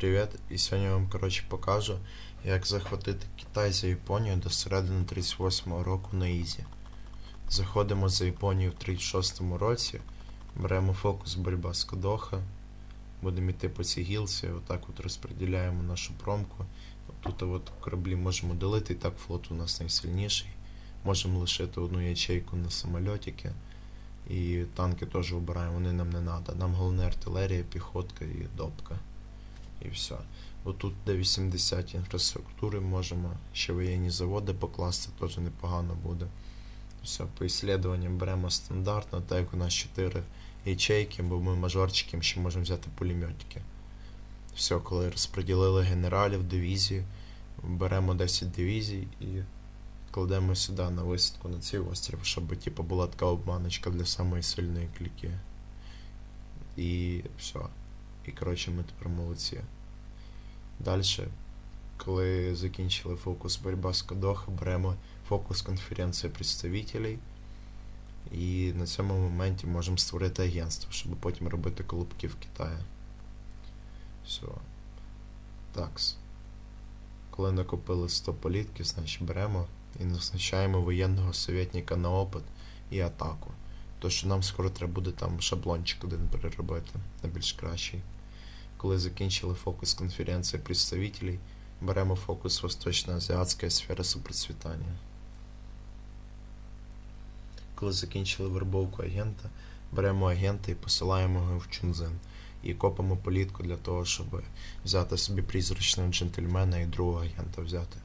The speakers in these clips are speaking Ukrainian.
привіт! І сьогодні я вам коротше покажу, як захватити Китай за Японію до середини 38-го року на Ізі. Заходимо за Японію в 36-му році, беремо фокус боротьба з Кодоха, будемо йти по цій гілці, отак от розподіляємо нашу промку. Тут от кораблі можемо делити, і так флот у нас найсильніший. Можемо лишити одну ячейку на самольотики. І танки теж обираємо, вони нам не треба. Нам головне артилерія, піхотка і допка. І все. Отут, де 80 інфраструктури, можемо ще воєнні заводи покласти, теж непогано буде. Все, по іслідуванням беремо стандартно, так як у нас 4 ячейки, бо ми мажорчиком ще можемо взяти пулеметики. Все, коли розподілили генералів, дивізії, беремо 10 дивізій і кладемо сюди на висадку на цей острів, щоб типу, була така обманочка для самої сильної кліки. І все. І коротше ми тепер молодці. Далі, коли закінчили фокус боротьба з Кодоха, беремо фокус конференція представителей. І на цьому моменті можемо створити агентство, щоб потім робити колубки в Китаї. Все. Такс. Коли накопили 100 політки, значить беремо і назначаємо воєнного советника на опит і атаку. То, що нам скоро треба буде там шаблончик один переробити на більш кращий. Коли закінчили фокус конференції представителей, беремо фокус Восточно-Азіатська сфера супроцвітання. Коли закінчили вербовку агента, беремо агента і посилаємо його в Чунзин. І копимо політку для того, щоб взяти собі призрачного джентльмена і другого агента взяти.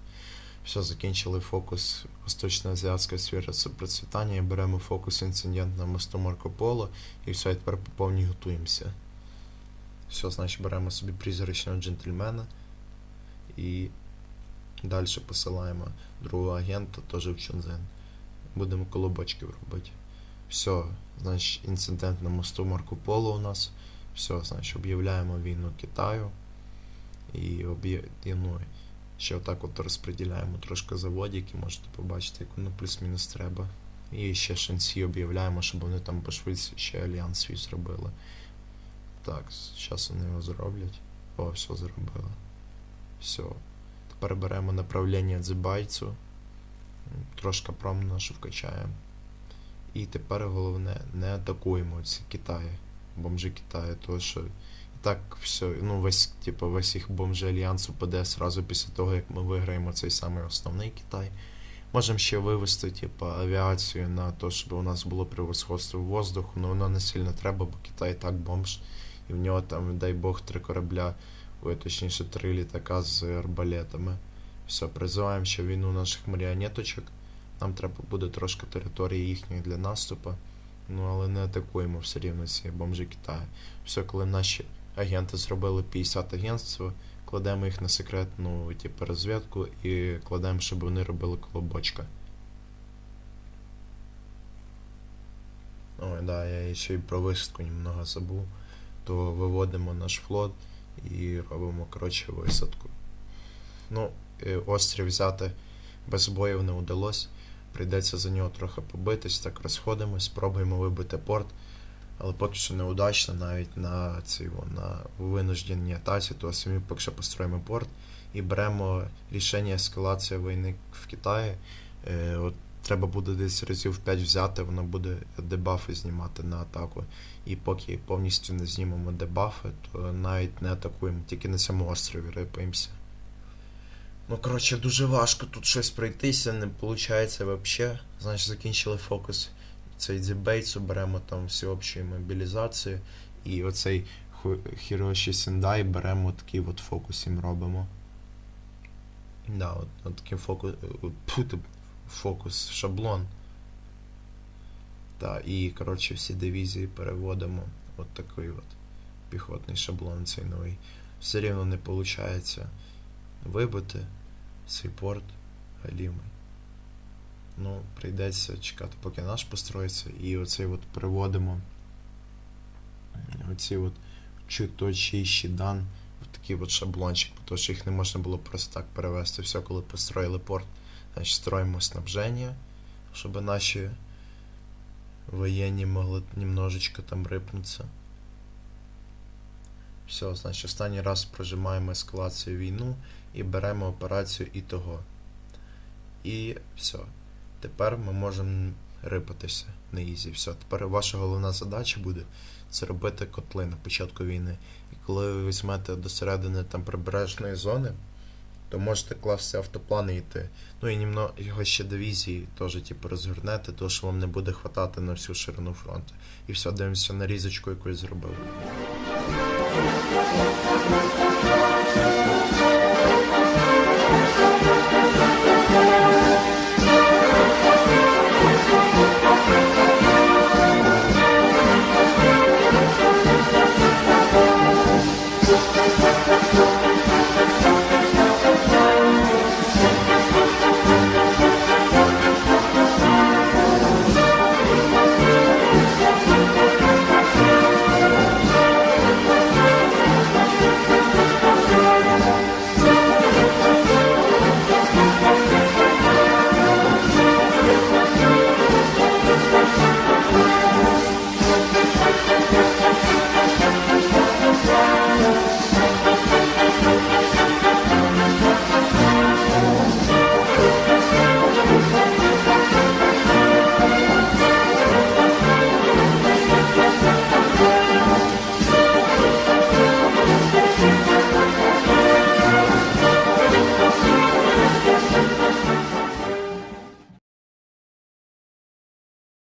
Все, закінчили фокус Восточно-Азіатська сфера процвітання і беремо фокус інцидент на мосту Марко Поло і все, і тепер по повній готуємося. Все, значить беремо собі призрачного джентльмена і далі посилаємо другого агента теж в Чунзен. Будемо колобочки робити. Все, значить, інцидент на мосту Марко Поло у нас. Все, значить, об'являємо війну Китаю і об'єднуємо. Ще отак от розподіляємо трошки заводики, можете побачити, як воно плюс-мінус треба. І ще шансі об'являємо, щоб вони там пошвидше ще альянс свій зробили. Так, зараз вони його зроблять. О, все зробили. Все. Тепер беремо направлення дзибайцю. Трошки пром нашу вкачаємо. І тепер головне, не атакуємо ці Китаї. Бомжи Китаю, тому що і так все, ну весь, типу, весь їх бомжи альянсу паде сразу після того, як ми виграємо цей самий основний Китай. Можемо ще вивести, типу, авіацію на те, щоб у нас було превосходство воздуху, але воно не сильно треба, бо Китай так бомж. І в нього там, дай Бог, три корабля, ой, точніше, три літака з арбалетами. Все, призиваємо ще війну наших маріонеточок. Нам треба буде трошки території їхньої для наступу. Ну, але не атакуємо все рівно ці бомжі Китаю. Все, коли наші агенти зробили 50 агентств, кладемо їх на секретну типу, розвідку і кладемо, щоб вони робили колобочка. Ой, да, я ще й про висадку немного забув. То виводимо наш флот і робимо, коротше, висадку. Ну, острів взяти без боїв не вдалося. Прийдеться за нього трохи побитись, так розходимось, спробуємо вибити порт, але поки що неудачно навіть на цій, на винужденій атаці, то самі поки що построїмо порт і беремо рішення ескалації війни в Китаї. Е, от Треба буде десь разів 5 взяти, воно буде дебафи знімати на атаку. І поки повністю не знімемо дебафи, то навіть не атакуємо, тільки на цьому острові рипаємося. Ну, коротше, дуже важко тут щось пройтися, не виходить взагалі. Значить, закінчили фокус. Цей дзібейцу беремо там всеобщої мобілізації. І оцей Хіроші Сендай беремо такий от фокус їм робимо. Да, от, от такий фокус. Фокус, шаблон. Так, і, коротше, всі дивізії переводимо. От такий от піхотний шаблон цей новий. Все рівно не виходить вибити цей порт галімий. Ну, прийдеться чекати, поки наш построїться, і оцей от переводимо оці от чуточіші дан в такий от шаблончик, тому що їх не можна було просто так перевести. Все, коли построїли порт, значить строїмо снабження, щоб наші воєнні могли немножечко там рипнутися. Все, значить, останній раз прожимаємо ескалацію війну і беремо операцію і того. І все. Тепер ми можемо рипатися на ізі. Все. Тепер ваша головна задача буде це робити котли на початку війни. І коли ви візьмете до середини там прибережної зони, то можете класти автоплани йти. Ну і його ще дивізії теж типу, розгорнете, тому що вам не буде хватати на всю ширину фронту. І все, дивимося на різочку, яку я зробив.